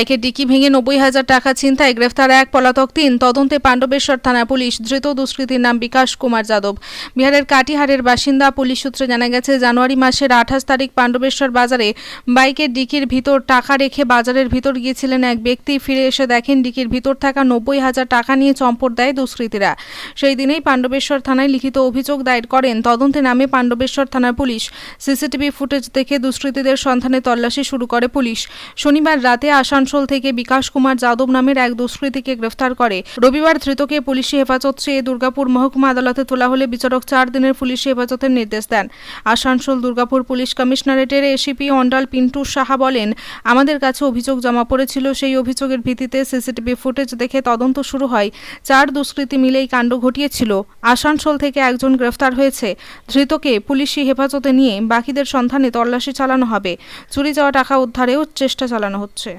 বাইকের ডিকি ভেঙে নব্বই হাজার টাকা ছিনতাই, গ্রেফতার এক পলাতক তিন। তদন্তে পাণ্ডবেশ্বর থানা পুলিশ ধৃত দুষ্কৃতীর নাম বিকাশ কুমার যাদব। বিহারের কাটিহারের বাসিন্দা পুলিশ সূত্রে জানা গেছে, জানুয়ারি মাসের আঠাশ তারিখ পাণ্ডবেশ্বর বাজারে বাইকের ডিকির ভিতর টাকা রেখে বাজারের ভিতর গিয়েছিলেন এক ব্যক্তি। ফিরে এসে দেখেন, ডিকির ভিতর থাকা নব্বই হাজার টাকা নিয়ে চম্পট দেয় দুষ্কৃতীরা। সেই দিনেই পাণ্ডবেশ্বর থানায় লিখিত অভিযোগ দায়ের করেন। তদন্তে নামে পাণ্ডবেশ্বর থানার পুলিশ। সিসিটিভি ফুটেজ দেখে দুষ্কৃতীদের সন্ধানে তল্লাশি শুরু করে পুলিশ। শনিবার রাতে আসানসোল থেকে বিকাশ কুমার যাদব নামের এক দুষ্কৃতীকে গ্রেফতার করে। রবিবার ধৃতকে পুলিশি হেফাজত চেয়ে দুর্গাপুর মহকুমা আদালতে তোলা হলে বিচারক চার দিনের পুলিশি হেফাজতের নির্দেশ দেন। আসানসোল দুর্গাপুর পুলিশ কমিশনারেটের এসিপি অন্ডাল পিন্টু সাহা বলেন, আমাদের কাছে অভিযোগ জমা পড়েছিল, সেই অভিযোগের ভিত্তিতে সিসিটিভি ফুটেজ দেখে তদন্ত শুরু হয়। চার দুষ্কৃতী মিলে এই কাণ্ড ঘটিয়েছিল। আসানসোল থেকে একজন গ্রেফতার হয়েছে। ধৃতকে পুলিশি হেফাজতে নিয়ে বাকিদের সন্ধানে তল্লাশি চালানো হবে। চুরি যাওয়া টাকা উদ্ধারেও চেষ্টা চালানো হচ্ছে।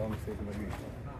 vamos fazer uma mil